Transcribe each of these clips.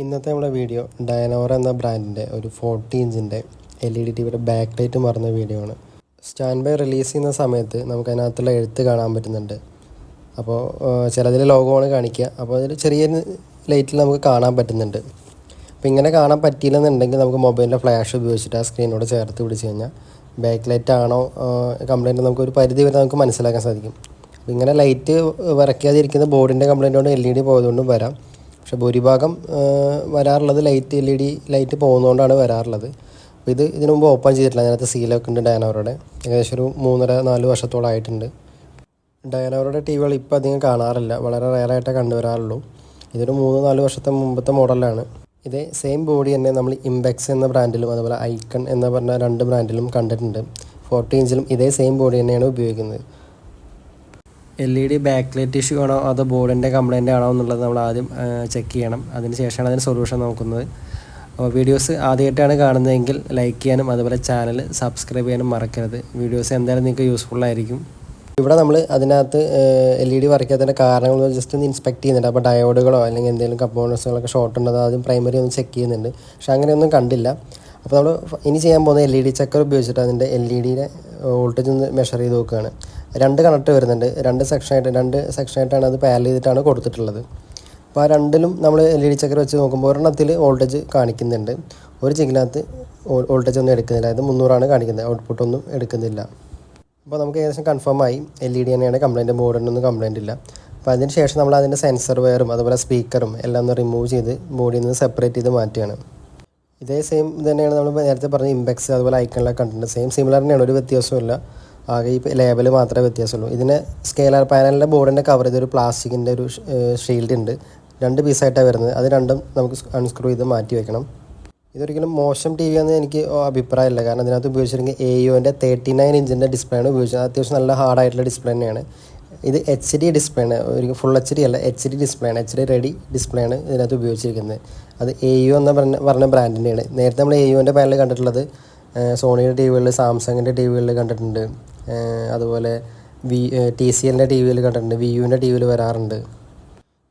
ഇന്നത്തെ നമ്മുടെ വീഡിയോ ഡയനോറ എന്ന ബ്രാൻഡിന്റെ ഒരു ഫോർട്ടി ഇഞ്ചിന്റെ എൽ ഇ ഡി ടി വിയുടെ ബാക്ക് ലൈറ്റ് മറന്ന വീഡിയോ ആണ്. സ്റ്റാൻഡ് ബൈ റിലീസ് ചെയ്യുന്ന സമയത്ത് നമുക്ക് അതിനകത്തുള്ള എഴുത്ത് കാണാൻ പറ്റുന്നുണ്ട്. അപ്പോൾ ചിലതിൽ ലോഗോണ് കാണിക്കുക. അപ്പോൾ അതിൽ ചെറിയ ലൈറ്റിൽ നമുക്ക് കാണാൻ പറ്റുന്നുണ്ട്. അപ്പോൾ ഇങ്ങനെ കാണാൻ പറ്റിയില്ലെന്നുണ്ടെങ്കിൽ നമുക്ക് മൊബൈലിന്റെ ഫ്ലാഷ് ഉപയോഗിച്ചിട്ട് ആ സ്ക്രീനോട് ചേർത്ത് പിടിച്ച് കഴിഞ്ഞാൽ ബാക്ക് ലൈറ്റ് ആണോ കംപ്ലൈന്റ് നമുക്ക് ഒരു പരിധി വരെ നമുക്ക് മനസ്സിലാക്കാൻ സാധിക്കും. ഇങ്ങനെ ലൈറ്റ് വരയ്ക്കാതിരിക്കുന്ന ബോർഡിന്റെ കംപ്ലൈന്റ് കൊണ്ട് എൽ ഇ ഡി പോയതുകൊണ്ടും വരാം. പക്ഷെ ഭൂരിഭാഗം വരാറുള്ളത് light L E D light പോകുന്നതുകൊണ്ടാണ് വരാറുള്ളത്. അപ്പോൾ ഇത് ഇതിനു മുമ്പ് ഓപ്പൺ ചെയ്തിട്ടില്ല. അതിനകത്ത് സീലൊക്കെ ഉണ്ട് ഡയനോറയുടെ ഏകദേശം ഒരു മൂന്നര നാല് വർഷത്തോളം ആയിട്ടുണ്ട്. ഡയനോറയുടെ ടി വികൾ ഇപ്പോൾ അധികം കാണാറില്ല. വളരെ റയറായിട്ടേ കണ്ടുവരാറുള്ളൂ. ഇതൊരു മൂന്ന് നാല് വർഷത്തെ മുമ്പത്തെ മോഡലാണ്. ഇതേ സെയിം ബോഡി തന്നെ നമ്മൾ ഇംബെക്സ് എന്ന ബ്രാൻഡിലും അതുപോലെ ഐക്കൺ എന്ന് പറഞ്ഞ രണ്ട് ബ്രാൻഡിലും കണ്ടിട്ടുണ്ട്. ഫോർട്ടി ഇഞ്ചിലും ഇതേ സെയിം ബോഡി തന്നെയാണ് ഉപയോഗിക്കുന്നത്. L E D back light issue ആണോ അതോ ബോർഡിന്റെ കംപ്ലൈന്റ് ആണോ എന്നുള്ളത് നമ്മൾ ആദ്യം ചെക്ക് ചെയ്യണം. അതിന് ശേഷമാണ് അതിന് സൊല്യൂഷൻ നോക്കുന്നത്. അപ്പോൾ വീഡിയോസ് ആദ്യമായിട്ടാണ് കാണുന്നതെങ്കിൽ ലൈക്ക് ചെയ്യാനും അതുപോലെ ചാനൽ സബ്സ്ക്രൈബ് ചെയ്യാനും മറക്കരുത്. വീഡിയോസ് എന്തായാലും നിങ്ങൾക്ക് യൂസ്ഫുൾ ആയിരിക്കും. ഇവിടെ നമ്മൾ അതിനകത്ത് എൽ ഇ ഡി വർക്കാത്തതിന്റെ കാരണങ്ങൾ ജസ്റ്റ് ഒന്ന് ഇൻസ്പെക്ട് ചെയ്യുന്നുണ്ട്. അപ്പോൾ ഡയോഡുകളോ അല്ലെങ്കിൽ എന്തെങ്കിലും കമ്പോണൻസുകളൊക്കെ ഷോർട്ട് ഉണ്ടോ ആദ്യം പ്രൈമറി ഒന്ന് ചെക്ക് ചെയ്യുന്നുണ്ട്. പക്ഷെ അങ്ങനെയൊന്നും കണ്ടില്ല. അപ്പോൾ നമ്മൾ ഇനി ചെയ്യാൻ പോകുന്ന എൽ ഇ ഡി ചെക്കർ ഉപയോഗിച്ചിട്ട് അതിന്റെ എൽ ഇ ഡിയുടെ വോൾട്ടേജ് ഒന്ന് മെഷർ ചെയ്ത് നോക്കുകയാണ്. രണ്ട് കണക്ട് വരുന്നുണ്ട്. രണ്ട് സെക്ഷനായിട്ട് രണ്ട് സെക്ഷനായിട്ടാണ് അത് പാൽ ചെയ്തിട്ടാണ് കൊടുത്തിട്ടുള്ളത്. അപ്പോൾ ആ രണ്ടിലും നമ്മൾ എൽ ഇ ഡി ചക്കർ വെച്ച് നോക്കുമ്പോൾ ഒരെണ്ണത്തിൽ വോൾട്ടേജ് കാണിക്കുന്നുണ്ട്. ഒരു ചിങ്ങിനകത്ത് വോൾട്ടേജ് ഒന്നും എടുക്കുന്നില്ല. അതായത് മുന്നൂറാണ് കാണിക്കുന്നത്. ഔട്ട്പുട്ട് ഒന്നും എടുക്കുന്നില്ല. അപ്പോൾ നമുക്ക് ഏകദേശം കൺഫേം ആയി. എൽ ഇ ഡി തന്നെയാണ് കംപ്ലൈന്റ് ബോർഡിനൊന്നും കംപ്ലൈന്റ് ഇല്ല. അപ്പോൾ അതിന് ശേഷം നമ്മൾ അതിന്റെ സെൻസർ വയറും അതുപോലെ സ്പീക്കറും എല്ലാം ഒന്ന് റിമൂവ് ചെയ്ത് ബോഡിയിൽ നിന്ന് സെപ്പറേറ്റ് ചെയ്ത് മാറ്റുകയാണ്. ഇതേ സെയിം തന്നെയാണ് നമ്മൾ നേരത്തെ പറഞ്ഞ ഇമ്പെക്സ് അതുപോലെ ഐക്കണിലൊക്കെ കണ്ടിട്ടുണ്ട്. സെയിം സിമിലർ തന്നെയാണ്. ഒരു വ്യത്യാസമില്ല ആകെ ഈ ലേബൽ മാത്രമേ വ്യത്യാസമുള്ളൂ. ഇതിന് സ്കെയിലർ പാനലിന്റെ ബോർഡിന്റെ കവർ ചെയ്തൊരു പ്ലാസ്റ്റിക്കിന്റെ ഒരു ഷീൽഡ് ഉണ്ട്. രണ്ട് പീസായിട്ടാണ് വരുന്നത്. അത് രണ്ടും നമുക്ക് അൺസ്ക്രൂ ചെയ്ത് മാറ്റി വെക്കണം. ഇതൊരിക്കലും മോശം ടി വി ആണെന്ന് എനിക്ക് അഭിപ്രായമില്ല. കാരണം അതിനകത്ത് ഉപയോഗിച്ചിരിക്കുന്നത് എ യുവിന്റെ തേർട്ടി നയൻ ഇഞ്ചിന്റെ ഡിസ്പ്ലേ ആണ് ഉപയോഗിച്ചത്. അത്യാവശ്യം നല്ല ഹാർഡായിട്ടുള്ള ഡിസ്പ്ലേ തന്നെയാണ്. ഇത് എച്ച് ഡി ഡിസ്പ്ലേ ആണ്. ഒരു ഫുൾ എച്ച് ഡി അല്ല എച്ച് ഡി ഡിസ്പ്ലേ ആണ്. എച്ച് ഡി റെഡി ഡിസ്പ്ലേ ആണ് ഇതിനകത്ത് ഉപയോഗിച്ചിരിക്കുന്നത്. അത് എ യു എന്ന് പറഞ്ഞ പറഞ്ഞ ബ്രാൻഡിന്റെയാണ് നേരത്തെ നമ്മൾ എ യുവിന്റെ പാനൽ കണ്ടിട്ടുള്ളത് സോണിയുടെ ടി വികളിൽ സാംസങ്ങിന്റെ ടി വികളിൽ കണ്ടിട്ടുണ്ട്. അതുപോലെ വി ടി സി എല്ലിന്റെ ടി വിയിൽ കണ്ടിട്ടുണ്ട്. വി യുവിന്റെ ടി വിയിൽ വരാറുണ്ട്.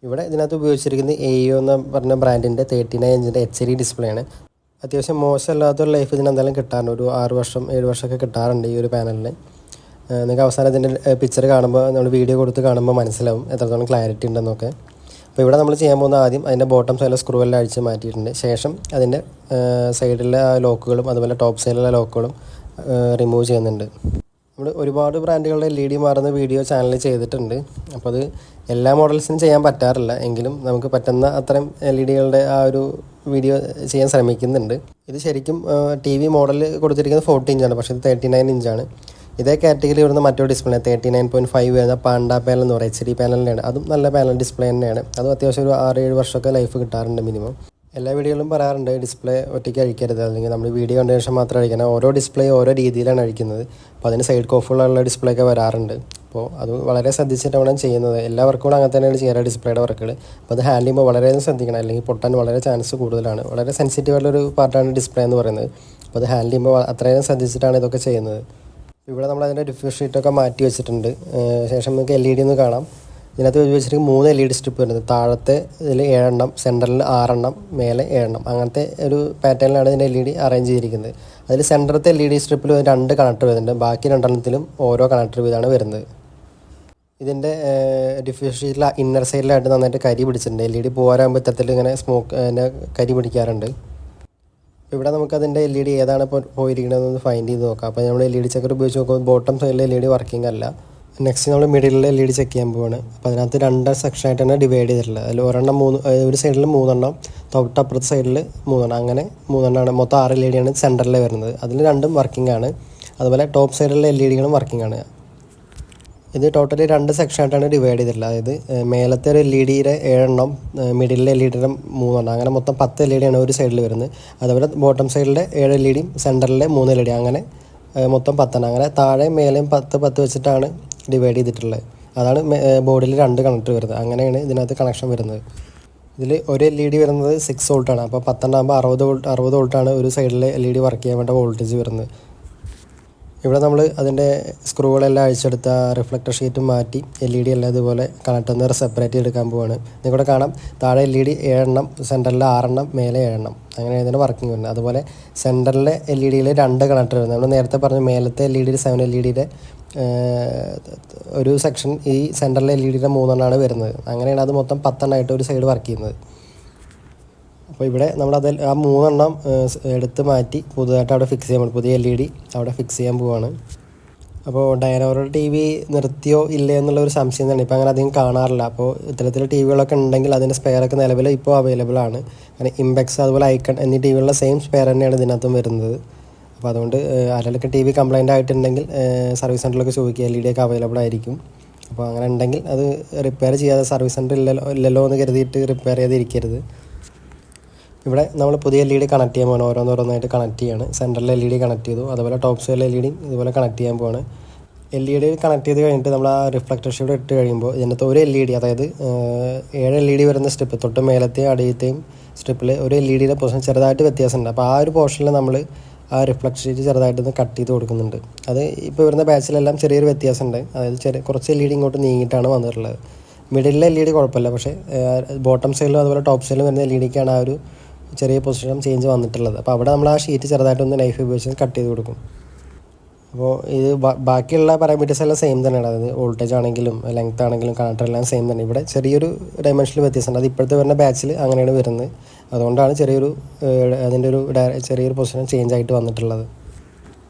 ഇവിടെ ഇതിനകത്ത് ഉപയോഗിച്ചിരിക്കുന്നത് എ യു എന്ന് പറഞ്ഞ ബ്രാൻഡിന്റെ തേർട്ടി നയൻ ഇഞ്ചിന്റെ എച്ച് ഡി ഡിസ്പ്ലേ ആണ് അത്യാവശ്യം മോശമല്ലാത്തൊരു ലൈഫ് ഇതിന് എന്തായാലും കിട്ടാറുണ്ട്. ഒരു ആറ് വർഷം ഏഴ് വർഷമൊക്കെ കിട്ടാറുണ്ട് ഈ ഒരു പാനലിന്. നിങ്ങൾക്ക് അവസാനം ഇതിന്റെ പിക്ചർ കാണുമ്പോൾ നമ്മൾ വീഡിയോ കൊടുത്ത് കാണുമ്പോൾ മനസ്സിലാവും എത്രത്തോളം ക്ലാരിറ്റി ഉണ്ടെന്നൊക്കെ. അപ്പോൾ ഇവിടെ നമ്മൾ ചെയ്യാൻ പോകുന്ന ആദ്യം അതിന്റെ ബോട്ടം സൈഡിലെ സ്ക്രൂ എല്ലാം അഴിച്ച് മാറ്റിയിട്ടുണ്ട്. ശേഷം അതിന്റെ സൈഡിലെ ലോക്കുകളും അതുപോലെ ടോപ്പ് സൈഡിലെ ലോക്കുകളും റിമൂവ് ചെയ്യുന്നുണ്ട്. നമ്മൾ ഒരുപാട് ബ്രാൻഡുകളുടെ എൽ ഇ ഡി മാറുന്ന വീഡിയോ ചാനലിൽ ചെയ്തിട്ടുണ്ട്. അപ്പോൾ അത് എല്ലാ മോഡൽസിനും ചെയ്യാൻ പറ്റാറില്ല. എങ്കിലും നമുക്ക് പറ്റുന്ന അത്തരം എൽ ഇ ഡികളുടെ ആ ഒരു വീഡിയോ ചെയ്യാൻ ശ്രമിക്കുന്നുണ്ട്. ഇത് ശരിക്കും ടി വി മോഡൽ കൊടുത്തിരിക്കുന്നത് ഫോർട്ടി ഇഞ്ചാണ്. പക്ഷേ ഇത് തേർട്ടി നയൻ ഇഞ്ചാണ്. ഇതേ കാറ്റഗറി വരുന്ന മറ്റൊരു display thirty nine point five വരുന്ന പാണ്ട പാനൽ എന്ന് പറയുന്നത് എച്ച് ഡി പാനലിന്റെയാണ് അതും നല്ല പാനൽ ഡിസ്പ്ലേ തന്നെയാണ്. അതും അത്യാവശ്യം ഒരു ആറ് ഏഴ് വർഷമൊക്കെ ലൈഫ് കിട്ടാറുണ്ട് മിനിമം എല്ലാ വീഡിയോയിലും പറയാറുണ്ട് ഡിസ്പ്ലേ ഒറ്റയ്ക്ക് അഴിക്കരുത്. അല്ലെങ്കിൽ നമ്മൾ വീഡിയോ കണ്ട ശേഷം മാത്രം അഴിക്കണം. ഓരോ ഡിസ്പ്ലേ ഓരോ രീതിയിലാണ് അഴിക്കുന്നത്. അപ്പോൾ അതിന് സൈഡ് കോഫുള്ള ഡിസ്പ്ലേ ഒക്കെ വരാറുണ്ട്. അപ്പോൾ അത് വളരെ ശ്രദ്ധിച്ചിട്ടാണ് ചെയ്യുന്നത്. എല്ലാ വർക്കുകളും അങ്ങനെ തന്നെയാണ് ചെയ്യാറ് ഡിസ്പ്ലേയുടെ വർക്കുകൾ അപ്പോൾ അത് ഹാൻഡ് ചെയ്യുമ്പോൾ വളരെയധികം ശ്രദ്ധിക്കണം. അല്ലെങ്കിൽ പൊട്ടാൻ വളരെ ചാൻസ് കൂടുതലാണ്. വളരെ സെൻസിറ്റീവ് ആയിട്ടുള്ളൊരു പാർട്ടാണ് ഡിസ്പ്ലേ എന്ന് പറയുന്നത്. അപ്പോൾ അത് ഹാൻഡിൽ ചെയ്യുമ്പോൾ അത്രയും ശ്രദ്ധിച്ചിട്ടാണ് ഇതൊക്കെ ചെയ്യുന്നത്. ഇവിടെ നമ്മൾ അതിന്റെ ഡിഫ്യൂസ് ഷീറ്റൊക്കെ മാറ്റി വെച്ചിട്ടുണ്ട്. ശേഷം നമുക്ക് എൽ ഇ ഡി ഒന്ന് കാണാം. ഇതിനകത്ത് വെച്ചിട്ട് മൂന്ന് എൽ ഇ ഡി സ്ട്രിപ്പ് വരുന്നത്. താഴത്തെ ഇതിൽ ഏഴെണ്ണം സെന്ററിൽ ആറെണ്ണം മേലെ ഏഴെണ്ണം. അങ്ങനത്തെ ഒരു പാറ്റേണിലാണ് ഇതിന്റെ എൽ ഇ ഡി അറേഞ്ച് ചെയ്തിരിക്കുന്നത്. അതിൽ സെന്ററത്തെ എൽ ഇ ഡി സ്ട്രിപ്പിൽ രണ്ട് കണക്ടർ വരുന്നുണ്ട്. ബാക്കി രണ്ടെണ്ണത്തിലും ഓരോ കണക്ടർ വീതമാണ് വരുന്നത്. ഇതിന്റെ ഡിഫ്യൂഷൻ ഷീറ്റിൽ ഇന്നർ സൈഡിലായിട്ട് നന്നായിട്ട് കരി പിടിച്ചിട്ടുണ്ട്. എൽ ഇ ഡി പോരാകുമ്പോൾ ഇത്തരത്തിൽ ഇങ്ങനെ സ്മോക്ക് കരി പിടിക്കാറുണ്ട്. ഇവിടെ നമുക്ക് അതിന്റെ എൽ ഇ ഡി ഏതാണ് ഇപ്പോൾ പോയിരിക്കണമെന്ന് ഫൈൻഡ് ചെയ്ത് നോക്കാം. അപ്പോൾ നമ്മൾ എൽ ഇ ഡി ചെക്കർ ഉപയോഗിച്ച് നോക്കുമ്പോൾ ബോട്ടം സൈഡിൽ എൽ ഇ ഡി വർക്കിംഗ് അല്ല. നെക്സ്റ്റ് നമ്മൾ മിഡിലിൽ എൽ ഇ ഡി ചെക്ക് ചെയ്യാൻ പോവാണ്. അപ്പോൾ അതിനകത്ത് രണ്ട് സെക്ഷനായിട്ടാണ് ഡിവൈഡ് ചെയ്തിട്ടുള്ളത്. അതിൽ ഒരെണ്ണം മൂന്ന് ഒരു സൈഡിൽ മൂന്നെണ്ണം തൊട്ടപ്പുറത്തെ സൈഡിൽ മൂന്നെണ്ണം. അങ്ങനെ മൂന്നെണ്ണമാണ് മൊത്തം ആറ് എൽ ഇ ഡിയാണ് സെന്ററിൽ വരുന്നത്. അതിൽ രണ്ടും വർക്കിംഗ് ആണ്. അതുപോലെ ടോപ്പ് സൈഡിലുള്ള എൽ ഇ ഡികളും വർക്കിംഗ് ആണ്. ഇത് ടോട്ടലി രണ്ട് സെക്ഷൻ ആയിട്ടാണ് ഡിവൈഡ് ചെയ്തിട്ടുള്ളത്. അതായത് മേലത്തെ ഒരു എൽ ഇ ഡിയുടെ ഏഴെണ്ണം മിഡിലെ എൽ ഇ ഡിയുടെ മൂന്നെണ്ണം. അങ്ങനെ മൊത്തം പത്ത് എൽ ഇ ഡിയാണ് ഒരു സൈഡിൽ വരുന്നത്. അതുപോലെ ബോട്ടം സൈഡിലെ ഏഴ് എൽ ഇ ഡിയും സെന്ററിലെ മൂന്ന് എൽ ഇ ഡി അങ്ങനെ മൊത്തം പത്തെണ്ണം. അങ്ങനെ താഴെ മേലെയും പത്ത് പത്ത് വെച്ചിട്ടാണ് ഡിവൈഡ് ചെയ്തിട്ടുള്ളത്. അതാണ് ബോർഡിൽ രണ്ട് കണക്ട് വരുന്നത്. അങ്ങനെയാണ് ഇതിനകത്ത് കണക്ഷൻ വരുന്നത്. ഇതിൽ ഒരു എൽ ഇ ഡി വരുന്നത് സിക്സ് വോൾട്ടാണ് അപ്പോൾ പത്തെണ്ണാകുമ്പോൾ അറുപത് വോൾട്ട് അറുപത് വോൾട്ടാണ് ഒരു സൈഡിലെ എൽ ഇ ഡി വർക്ക് ചെയ്യാൻ വേണ്ട വോൾട്ടേജ് വരുന്നത്. ഇവിടെ നമ്മൾ അതിന്റെ സ്ക്രൂകളെല്ലാം അഴിച്ചെടുത്ത റിഫ്ലക്ടർ ഷീറ്റ് മാറ്റി എൽ ഇ ഡി എല്ലാം ഇതുപോലെ കണക്ടർ സെപ്പറേറ്റ് എടുക്കാൻ പോവാണ്. നിങ്ങളുടെ കാണാം. താഴെ എൽ ഇ ഡി ഏഴെണ്ണം സെന്ററിൽ ആറെണ്ണം മേലെ ഏഴെണ്ണം. അങ്ങനെ ഇതിന്റെ വർക്കിംഗ് വരുന്നത് അതുപോലെ സെന്ററിലെ എൽ ഇ ഡിയിൽ രണ്ട് കണക്ടർ വരുന്നത് നമ്മൾ നേരത്തെ പറഞ്ഞ മേലത്തെ L E D seven L E ഡിയുടെ ഒരു സെക്ഷൻ ഈ സെന്ററിലെ എൽ ഇ ഡിയുടെ മൂന്നെണ്ണമാണ് വരുന്നത്. അങ്ങനെയാണ് അത് മൊത്തം പത്തെണ്ണമായിട്ട് ഒരു സൈഡ് വർക്ക് ചെയ്യുന്നത്. അപ്പോൾ ഇവിടെ നമ്മൾ അത് ആ മൂന്നെണ്ണം എടുത്ത് മാറ്റി പുതുതായിട്ട് അവിടെ ഫിക്സ് ചെയ്യാൻ പുതിയ എൽ ഇ ഡി അവിടെ ഫിക്സ് ചെയ്യാൻ പോവാണ്. അപ്പോൾ ഡയനോറയുടെ ടി വി നിർത്തിയോ ഇല്ലേ എന്നുള്ള ഒരു സംശയം തന്നെ ഇപ്പോൾ അങ്ങനെ അധികം കാണാറില്ല. അപ്പോൾ ഇത്തരത്തിൽ ടി വികളൊക്കെ ഉണ്ടെങ്കിൽ അതിന്റെ സ്പെയറൊക്കെ നിലവിൽ ഇപ്പോൾ അവൈലബിൾ ആണ്. കാരണം ഇംബെക്സ് അതുപോലെ ഐക്കൺ എന്നീ ടി വികളുടെ സെയിം സ്പെയർ തന്നെയാണ് ഇതിനകത്തും വരുന്നത്. അപ്പോൾ അതുകൊണ്ട് ആരെങ്കിലൊക്കെ ടി വി കംപ്ലൈന്റ് ആയിട്ടുണ്ടെങ്കിൽ സർവീസ് സെന്ററിലൊക്കെ ചോദിക്കുക. എൽ ഇ ഡി ഒക്കെ അവൈലബിൾ ആയിരിക്കും. അപ്പോൾ അങ്ങനെ ഉണ്ടെങ്കിൽ അത് റിപ്പയർ ചെയ്യാതെ സർവീസ് സെന്റർ ഇല്ലല്ലോ ഇല്ലല്ലോ എന്ന് കരുതിയിട്ട് റിപ്പയർ ചെയ്തിരിക്കരുത് ഇവിടെ നമ്മൾ പുതിയ എൽ ഇ ഡി കണക്ട് ചെയ്യാൻ പോകണം ഓരോന്നോരോന്നായിട്ട് കണക്ട് ചെയ്യാണ് സെന്ററിൽ എൽ ഇ ഡി കണക്ട് ചെയ്തു അതുപോലെ ടോപ്പ് സൈഡിൽ എൽ ഇ ഡി ഇതുപോലെ കണക്ട് ചെയ്യാൻ പോവാണ് എൽ ഇ ഡി കണക്ട് ചെയ്ത് കഴിഞ്ഞിട്ട് നമ്മൾ ആ റിഫ്ലക്ടർ ഷീഡ് ഇട്ട് കഴിയുമ്പോൾ ഇതിനകത്ത് ഒരു എൽ ഇ ഡി അതായത് ഏഴ് എൽ ഇ ഡി വരുന്ന സ്ട്രിപ്പ് തൊട്ട് മേലത്തെയും അടിയത്തെയും സ്ട്രിപ്പിൽ ഒരു എൽ ഇ ഡിയുടെ പൊസിഷൻ ചെറുതായിട്ട് വ്യത്യാസമുണ്ട് അപ്പോൾ ആ ഒരു പോർഷനിൽ നമ്മൾ ആ റിഫ്ലക്ടർ ഷീറ്റ് ചെറുതായിട്ടൊന്ന് കട്ട് ചെയ്ത് കൊടുക്കുന്നുണ്ട് അത് ഇപ്പോൾ വരുന്ന ബാച്ചിലെല്ലാം ചെറിയൊരു വ്യത്യാസമുണ്ട് അതായത് ചെറിയ കുറച്ച് എൽ ഇ ഡി ഇങ്ങോട്ട് നീങ്ങിയിട്ടാണ് വന്നിട്ടുള്ളത് മിഡിലെ എൽ ഇ ഡി കുഴപ്പമില്ല പക്ഷേ ബോട്ടം സൈഡിലും അതുപോലെ ടോപ്പ് സൈഡിലും വരുന്ന എൽ ഇ ഡിക്കാണ് ആ ഒരു ചെറിയ പൊസിഷൻ ചേഞ്ച് വന്നിട്ടുള്ളത്. അപ്പോൾ അവിടെ നമ്മൾ ആ ഷീറ്റ് ചെറുതായിട്ടൊന്ന് നൈഫ് ഉപയോഗിച്ച് കട്ട് ചെയ്ത് കൊടുക്കും. അപ്പോൾ ഇത് ബാക്കിയുള്ള പാരാമീറ്റേഴ്സ് എല്ലാം സെയിം തന്നെയാണ്. അതായത് വോൾട്ടേജ് ആണെങ്കിലും ലെങ്ത് ആണെങ്കിലും കണക്ടർ എല്ലാം സെയിം തന്നെ. ഇവിടെ ചെറിയൊരു ഡയമെൻഷനിൽ വ്യത്യാസമുണ്ട്. അത് ഇപ്പോഴത്തെ വരുന്ന ബാച്ചിൽ അങ്ങനെയാണ് വരുന്നത്. അതുകൊണ്ടാണ് ചെറിയൊരു അതിന്റെ ഒരു ചെറിയൊരു പൊസിഷൻ ചേഞ്ച് ആയിട്ട് വന്നിട്ടുള്ളത്.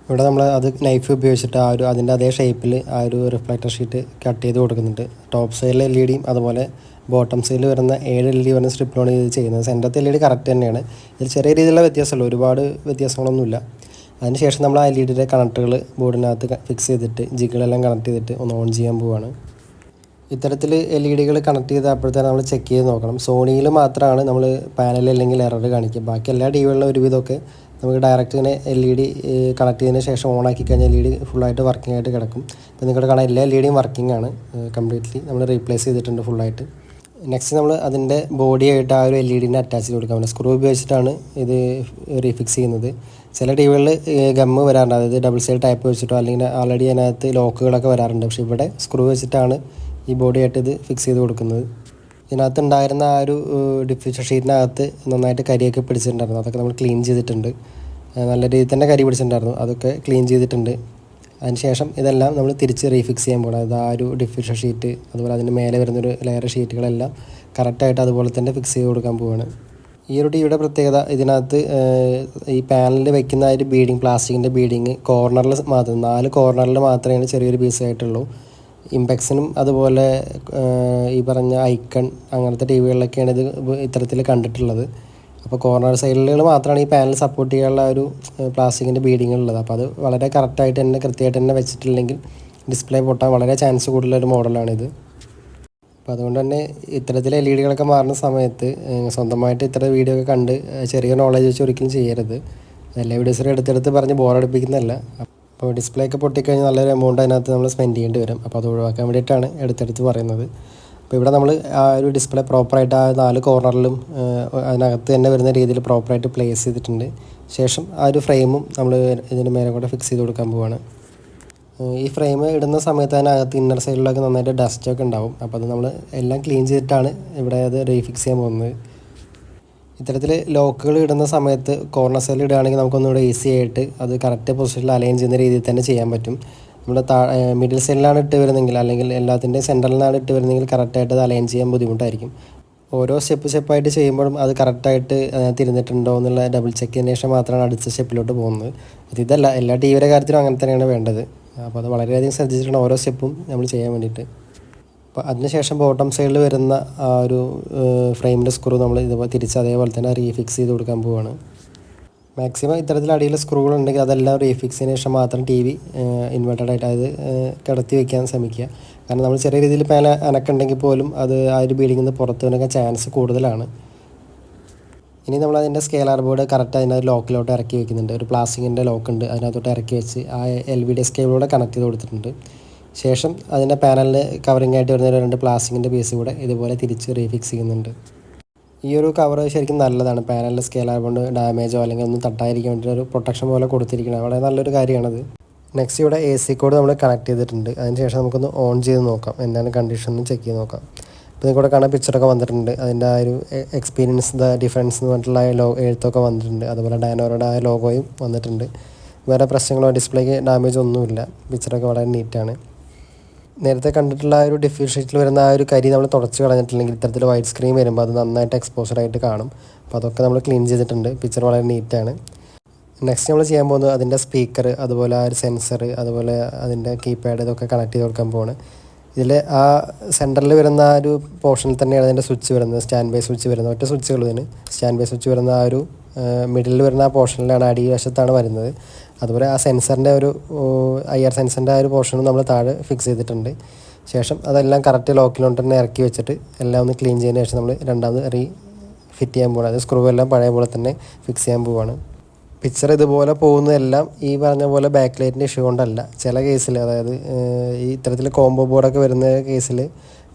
ഇവിടെ നമ്മൾ അത് നൈഫ് ഉപയോഗിച്ചിട്ട് ആ ഒരു അതിന്റെ അതേ ഷേപ്പിൽ ആ ഒരു റിഫ്ലക്ടർ ഷീറ്റ് കട്ട് ചെയ്ത് കൊടുക്കുന്നുണ്ട്. ടോപ്പ് സൈഡിലെ എൽ ഇ ഡിയും അതുപോലെ ബോട്ടം സൈഡിൽ വരുന്ന ഏഴ് എൽ ഇ ഡി വരുന്ന സ്ട്രിപ്പിലാണ് ഇത് ചെയ്യുന്നത്. സെന്ററത്തെ എൽ ഇ ഡി കറക്റ്റ് തന്നെയാണ്. ഇതിൽ ചെറിയ രീതിയിലുള്ള വ്യത്യാസമുള്ളൂ ഒരുപാട് വ്യത്യാസങ്ങളൊന്നുമില്ല. അതിനുശേഷം നമ്മൾ ആ എൽ ഇ ഡിയുടെ കണക്ടറുകൾ ബോർഡിനകത്ത് ഫിക്സ് ചെയ്തിട്ട് ജിഗുകളെല്ലാം കണക്ട് ചെയ്തിട്ട് ഒന്ന് ഓൺ ചെയ്യാൻ പോവുകയാണ് ഇത്തരത്തിൽ എൽ ഇ ഡികൾ കണക്ട് ചെയ്ത് അപ്പോഴത്തേനും നമ്മൾ ചെക്ക് ചെയ്ത് നോക്കണം. സോണിയിൽ മാത്രമാണ് നമ്മൾ പാനൽ അല്ലെങ്കിൽ എറർ കാണിക്കുക. ബാക്കി എല്ലാ ടി വികളിലും ഒരുവിധമൊക്കെ നമുക്ക് ഡയറക്റ്റ് ഇങ്ങനെ എൽ ഇ ഡി കണക്ട് ചെയ്തതിന് ശേഷം ഓൺ ആക്കി കഴിഞ്ഞാൽ എൽ ഇ ഡി ഫുള്ളായിട്ട് വർക്കിംഗ് ആയിട്ട് കിടക്കും. ഇപ്പോൾ നിങ്ങളുടെ കാണാൻ എല്ലാ എൽ ഇ ഡിയും വർക്കിംഗ് ആണ് കംപ്ലീറ്റ്ലി നമ്മൾ റീപ്ലേസ് ചെയ്തിട്ടുണ്ട് ഫുള്ളായിട്ട് നെക്സ്റ്റ് നമ്മൾ അതിന്റെ ബോഡി ആയിട്ട് ആ ഒരു എൽ ഇ ഡിനെ അറ്റാച്ച് ചെയ്ത് കൊടുക്കാൻ പറ്റും സ്ക്രൂ ഉപയോഗിച്ചിട്ടാണ് ഇത് റീഫിക്സ് ചെയ്യുന്നത്. ചില ടി വികളിൽ ഗമ്മ് വരാറുണ്ട്. അതായത് ഡബിൾ സൈഡ് ടൈപ്പ് വെച്ചിട്ടോ അല്ലെങ്കിൽ ആൾറെഡി അതിനകത്ത് ലോക്കുകളൊക്കെ വരാറുണ്ട്. പക്ഷേ ഇവിടെ സ്ക്രൂ വെച്ചിട്ടാണ് ഈ ബോഡി ആയിട്ട് ഇത് ഫിക്സ് ചെയ്ത് കൊടുക്കുന്നത്. ഇതിനകത്ത് ഉണ്ടായിരുന്ന ആ ഒരു ഡിഫ്യൂഷൻ ഷീറ്റിനകത്ത് നന്നായിട്ട് കരിയൊക്കെ പിടിച്ചിട്ടുണ്ടായിരുന്നു. അതൊക്കെ നമ്മൾ ക്ലീൻ ചെയ്തിട്ടുണ്ട്. നല്ല രീതിയിൽ തന്നെ കരി പിടിച്ചിട്ടുണ്ടായിരുന്നു. അതൊക്കെ ക്ലീൻ ചെയ്തിട്ടുണ്ട്. അതിനുശേഷം ഇതെല്ലാം നമ്മൾ തിരിച്ച് റീഫിക്സ് ചെയ്യാൻ പോകണം. അത് ആ ഒരു ഡിഫ്യൂഷൻ ഷീറ്റ് അതുപോലെ അതിന്റെ മേലെ വരുന്നൊരു ലെയർ ഷീറ്റുകളെല്ലാം കറക്റ്റായിട്ട് അതുപോലെ തന്നെ ഫിക്സ് ചെയ്ത് കൊടുക്കാൻ പോവാണ്. ഈ ഒരു ടിവിയുടെ പ്രത്യേകത ഇതിനകത്ത് ഈ പാനലിൽ വെക്കുന്ന ആ ഒരു ബീഡിങ് പ്ലാസ്റ്റിക്കിന്റെ ബീഡിങ് കോർണറിൽ മാത്രം നാല് കോർണറിൽ മാത്രമേ ചെറിയൊരു പീസ് ആയിട്ടുള്ളൂ. ഇമ്പെക്സിനും അതുപോലെ ഈ പറഞ്ഞ ഐക്കൺ അങ്ങനത്തെ ടി വികളിലൊക്കെയാണ് ഇത് ഇത്തരത്തിൽ കണ്ടിട്ടുള്ളത്. അപ്പോൾ കോർണർ സൈഡിലുകൾ മാത്രമാണ് ഈ പാനൽ സപ്പോർട്ട് ചെയ്യാനുള്ള ഒരു പ്ലാസ്റ്റിക്കിന്റെ ബീഡിങ് ഉള്ളത് അപ്പോൾ അത് വളരെ കറക്റ്റായിട്ട് തന്നെ കൃത്യമായിട്ട് തന്നെ വെച്ചിട്ടില്ലെങ്കിൽ ഡിസ്പ്ലേ പൊട്ടാൻ വളരെ ചാൻസ് കൂടുതലൊരു മോഡലാണിത്. അപ്പോൾ അതുകൊണ്ട് തന്നെ ഇത്തരത്തിൽ എൽ ഇ ഡികളൊക്കെ മാറുന്ന സമയത്ത് സ്വന്തമായിട്ട് ഇത്ര വീഡിയോ ഒക്കെ കണ്ട് ചെറിയ നോളേജ് വെച്ച് ഒരിക്കലും ചെയ്യരുത്. എല്ലാ വീഡിയോസിലും എടുത്തെടുത്ത് പറഞ്ഞ് ബോറടിപ്പിക്കുന്നതല്ല അപ്പോൾ ഡിസ്പ്ലേ ഒക്കെ പൊട്ടിക്കഴിഞ്ഞാൽ നല്ലൊരു എമൗണ്ട് അതിനകത്ത് നമ്മൾ സ്പെൻഡ് ചെയ്യേണ്ടി വരും. അപ്പോൾ അത് ഒഴിവാക്കാൻ വേണ്ടിയിട്ടാണ് എടുത്തെടുത്ത് പറയുന്നത്. അപ്പോൾ ഇവിടെ നമ്മൾ ആ ഒരു ഡിസ്പ്ലേ പ്രോപ്പറായിട്ട് ആ നാല് കോർണറിലും അതിനകത്ത് തന്നെ വരുന്ന രീതിയിൽ പ്രോപ്പറായിട്ട് പ്ലേസ് ചെയ്തിട്ടുണ്ട്. ശേഷം ആ ഒരു ഫ്രെയിമും നമ്മൾ ഇതിന് മേലെ കൂടെ ഫിക്സ് ചെയ്ത് കൊടുക്കാൻ പോവാണ്. ഈ ഫ്രെയിം ഇടുന്ന സമയത്ത് അതിനകത്ത് ഇന്നർ സൈഡിലൊക്കെ നന്നായിട്ട് ഡസ്റ്റൊക്കെ ഉണ്ടാവും. അപ്പോൾ അത് നമ്മൾ എല്ലാം ക്ലീൻ ചെയ്തിട്ടാണ് ഇവിടെ അത് റീഫിക്സ് ചെയ്യാൻ പോകുന്നത്. ഇത്തരത്തിൽ ലോക്കുകൾ ഇടുന്ന സമയത്ത് കോർണർ സെല്ലിൽ ഇടുകയാണെങ്കിൽ നമുക്കൊന്നുകൂടെ ഈസി ആയിട്ട് അത് കറക്റ്റ് പൊസിഷനിൽ അലൈൻ ചെയ്യുന്ന രീതിയിൽ തന്നെ ചെയ്യാൻ പറ്റും. നമ്മുടെ താ മിഡിൽ സെല്ലിലാണ് ഇട്ട് വരുന്നതെങ്കിൽ അല്ലെങ്കിൽ എല്ലാത്തിന്റെയും സെന്ററിലാണ് ഇട്ട് വരുന്നതെങ്കിൽ കറക്റ്റായിട്ട് അത് അലൈൻ ചെയ്യാൻ ബുദ്ധിമുട്ടായിരിക്കും. ഓരോ സ്റ്റെപ്പ് സ്റ്റെപ്പായിട്ട് ചെയ്യുമ്പോഴും അത് കറക്റ്റായിട്ട് തിരുന്നിട്ടുണ്ടോ എന്നുള്ള ഡബിൾ ചെക്ക് ചെയ്തതിന് ശേഷം മാത്രമാണ് അടുത്ത സ്റ്റെപ്പിലോട്ട് പോകുന്നത്. അത് ഇതല്ല എല്ലാ ടി വിയുടെ കാര്യത്തിലും അങ്ങനെ തന്നെയാണ് വേണ്ടത്. അപ്പോൾ അത് വളരെയധികം ശ്രദ്ധിച്ചിട്ടാണ് ഓരോ സ്റ്റെപ്പും നമ്മൾ ചെയ്യാൻ വേണ്ടിയിട്ട്. അപ്പോൾ അതിനുശേഷം ബോട്ടം സൈഡിൽ വരുന്ന ആ ഒരു ഫ്രെയിമിന്റെ സ്ക്രൂ നമ്മൾ ഇതുപോലെ തിരിച്ച് അതേപോലെ തന്നെ റീഫിക്സ് ചെയ്ത് കൊടുക്കാൻ പോവുകയാണ് മാക്സിമം ഇത്തരത്തിൽ അടിയിൽ സ്ക്രൂകൾ ഉണ്ടെങ്കിൽ അതെല്ലാം റീഫിക്സിന് ശേഷം മാത്രം ടി വി ഇൻവെർട്ടഡ് ആയിട്ട് അത് കിടത്തി വെക്കാൻ ശ്രമിക്കുക. കാരണം നമ്മൾ ചെറിയ രീതിയിൽ പേന അനക്കുണ്ടെങ്കിൽ പോലും അത് ആ ഒരു ബീഡിങ്ങിൽ നിന്ന് പുറത്ത് വരാൻ ചാൻസ് കൂടുതലാണ്. ഇനി നമ്മൾ അതിന്റെ സ്കെയിലർ ബോർഡ് കറക്റ്റ് അതിന്റെ ലോക്കിലോട്ട് ഇറക്കി വെക്കുന്നുണ്ട്. ഒരു പ്ലാസ്റ്റിക്കിന്റെ ലോക്ക് ഉണ്ട്. അതിനകത്തോട്ട് ഇറക്കി വെച്ച് ആ എൽ വി ഡി സ്കെയിലൂടെ കണക്ട് ചെയ്ത് കൊടുത്തിട്ടുണ്ട്. ശേഷം അതിന്റെ പാനലിൽ കവറിംഗ് ആയിട്ട് വരുന്ന രണ്ട് പ്ലാസ്റ്റിക്കിന്റെ പീസ് കൂടെ ഇതുപോലെ തിരിച്ച് റീഫിക്സ് ചെയ്യുന്നുണ്ട്. ഈ ഒരു കവർ ശരിക്കും നല്ലതാണ്. പാനലിൽ സ്കെയിൽ ആയതുകൊണ്ട് ഡാമേജോ അല്ലെങ്കിൽ ഒന്നും തട്ടായിരിക്കാൻ വേണ്ടി ഒരു പ്രൊട്ടക്ഷൻ പോലെ കൊടുത്തിരിക്കണം വളരെ നല്ലൊരു കാര്യമാണത്. നെക്സ്റ്റ് ഇവിടെ എ സി കോഡ് നമ്മൾ കണക്ട് ചെയ്തിട്ടുണ്ട്. അതിനുശേഷം നമുക്കൊന്ന് ഓൺ ചെയ്ത് നോക്കാം. എന്താണ് കണ്ടീഷൻ എന്ന് ചെക്ക് ചെയ്ത് നോക്കാം. ഇപ്പോൾ ഇവിടെ കാണാൻ പിക്ചറൊക്കെ വന്നിട്ടുണ്ട്. അതിന്റെ ആ ഒരു എക്സ്പീരിയൻസ് ദ ഡിഫറൻസ് എന്ന് പറഞ്ഞിട്ടുള്ള ലോ എഴുത്തൊക്കെ വന്നിട്ടുണ്ട്. അതുപോലെ ഡയനോറുടെ ആ ലോഗോയും വന്നിട്ടുണ്ട്. വേറെ പ്രശ്നങ്ങളോ ഡിസ്പ്ലേക്ക് ഡാമേജ് ഒന്നുമില്ല. പിക്ചറൊക്കെ വളരെ നീറ്റാണ് നേരത്തെ കണ്ടിട്ടുള്ള ആ ഒരു ഷീറ്റിൽ വരുന്ന ആ ഒരു കരി നമ്മൾ തുടച്ച് കളഞ്ഞിട്ടില്ലെങ്കിൽ ഇത്തരത്തിൽ വൈറ്റ് സ്ക്രീൻ വരുമ്പോൾ അത് നന്നായിട്ട് എക്സ്പോസ്ഡ് ആയിട്ട് കാണും. അപ്പോൾ അതൊക്കെ നമ്മൾ ക്ലീൻ ചെയ്തിട്ടുണ്ട്. പിക്ചർ വളരെ നീറ്റാണ് നെക്സ്റ്റ് നമ്മൾ ചെയ്യാൻ പോകുന്നത് അതിന്റെ സ്പീക്കർ അതുപോലെ ആ ഒരു സെൻസർ അതുപോലെ അതിന്റെ കീപാഡ് ഇതൊക്കെ കണക്ട് ചെയ്ത് കൊടുക്കാൻ പോവാണ്. ഇതിൽ ആ സെന്ററിൽ വരുന്ന ആ ഒരു പോർഷനിൽ തന്നെയാണ് അതിന്റെ സ്വിച്ച് വരുന്നത്. സ്റ്റാൻഡ് ബൈ സ്വിച്ച് വരുന്നത്. ഒറ്റ സ്വിച്ചുകൾ ഇതിന്. സ്റ്റാൻഡ് ബൈ സ്വിച്ച് വരുന്ന ആ ഒരു മിഡിൽ വരുന്ന ആ പോർഷനിലാണ് അടിവശത്താണ് വരുന്നത്. അതുപോലെ ആ സെൻസറിന്റെ ഒരു ഐ ആർ സെൻസറിന്റെ ആ ഒരു പോർഷനും നമ്മൾ താഴെ ഫിക്സ് ചെയ്തിട്ടുണ്ട്. ശേഷം അതെല്ലാം കറക്റ്റ് ലോക്കിലോട്ട് തന്നെ ഇറക്കി വെച്ചിട്ട് എല്ലാം ഒന്ന് ക്ലീൻ ചെയ്യുന്ന ശേഷം നമ്മൾ രണ്ടാമത് റീ ഫിറ്റ് ചെയ്യാൻ പോകണം അത് സ്ക്രൂ എല്ലാം പഴയ പോലെ തന്നെ ഫിക്സ് ചെയ്യാൻ പോവുകയാണ് പിക്ചർ ഇതുപോലെ പോകുന്നതെല്ലാം ഈ പറഞ്ഞ പോലെ ബാക്ക് ലൈറ്റിന്റെ ഇഷ്യൂ കൊണ്ടല്ല. ചില കേസിൽ അതായത് ഈ ഇത്തരത്തിൽ കോംബോ ബോർഡൊക്കെ വരുന്ന കേസിൽ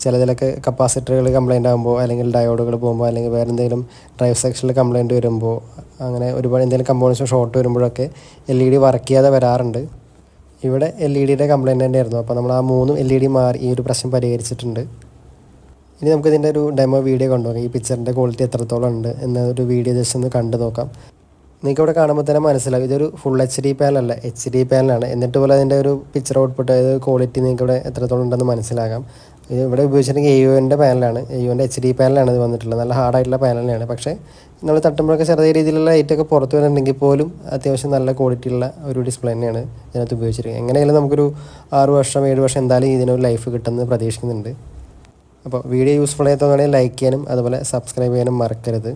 ചിലതിലൊക്കെ കപ്പാസിറ്ററുകൾ കംപ്ലൈന്റ് ആകുമ്പോൾ അല്ലെങ്കിൽ ഡയോഡുകൾ പോകുമ്പോൾ അല്ലെങ്കിൽ വേറെ എന്തെങ്കിലും ഡ്രൈവ് സെക്ഷനിൽ കംപ്ലൈന്റ് വരുമ്പോൾ അങ്ങനെ ഒരുപാട് എന്തെങ്കിലും കമ്പോണൻസ് ഷോർട്ട് വരുമ്പോഴൊക്കെ എൽ ഇ ഡി വർക്ക് ചെയ്യാതെ വരാറുണ്ട്. ഇവിടെ എൽ ഇ ഡിയുടെ കംപ്ലൈന്റ് തന്നെയായിരുന്നു. അപ്പോൾ നമ്മൾ ആ മൂന്നും എൽ ഇ ഡി മാറി ഈ ഒരു പ്രശ്നം പരിഹരിച്ചിട്ടുണ്ട്. ഇനി നമുക്ക് ഇതിന്റെ ഒരു ഡെമോ വീഡിയോ കണ്ടുനോക്കാം ഈ പിക്ചറിന്റെ ക്വാളിറ്റി എത്രത്തോളം ഉണ്ട് എന്നൊരു വീഡിയോ ജസ്റ്റ് ഒന്ന് കണ്ടു നോക്കാം. നിങ്ങൾക്ക് ഇവിടെ കാണുമ്പോൾ തന്നെ മനസ്സിലാവും. ഇതൊരു ഫുൾ എച്ച് ഡി പാനലല്ല എച്ച് ഡി പാനലാണ് എന്നിട്ട് പോലെ അതിന്റെ ഒരു പിക്ചർ ഔട്ട്പുട്ട് അതായത് ക്വാളിറ്റി നിങ്ങൾക്ക് ഇവിടെ എത്രത്തോളം ഉണ്ടെന്ന് മനസ്സിലാകാം. ഇത് ഇവിടെ ഉപയോഗിച്ചിട്ടുണ്ടെങ്കിൽ എ യുവിന്റെ പാനലാണ് എ യുവിന്റെ എച്ച് ഡി പാനലാണ് ഇത് വന്നിട്ടുള്ളത്. നല്ല ഹാർഡായിട്ടുള്ള തന്നെയാണ്. പക്ഷേ നമ്മൾ തട്ടുമ്പോഴൊക്കെ ചെറിയ രീതിയിലുള്ള ലൈറ്റൊക്കെ പുറത്ത് വരുന്നുണ്ടെങ്കിൽ പോലും അത്യാവശ്യം നല്ല ക്വാളിറ്റിയുള്ള ഒരു ഡിസ്പ്ലേ തന്നെയാണ് ഇതിനകത്ത് ഉപയോഗിച്ചിരിക്കുന്നത്. എങ്ങനെയായാലും നമുക്കൊരു ആറ് വർഷം ഏഴ് വർഷം എന്തായാലും ഇതിനൊരു ലൈഫ് കിട്ടുമെന്ന് പ്രതീക്ഷിക്കുന്നുണ്ട്. അപ്പോൾ വീഡിയോ യൂസ്ഫുൾ ആയി തോന്നുകയാണെങ്കിൽ ലൈക്ക് ചെയ്യാനും അതുപോലെ സബ്സ്ക്രൈബ് ചെയ്യാനും മറക്കരുത്.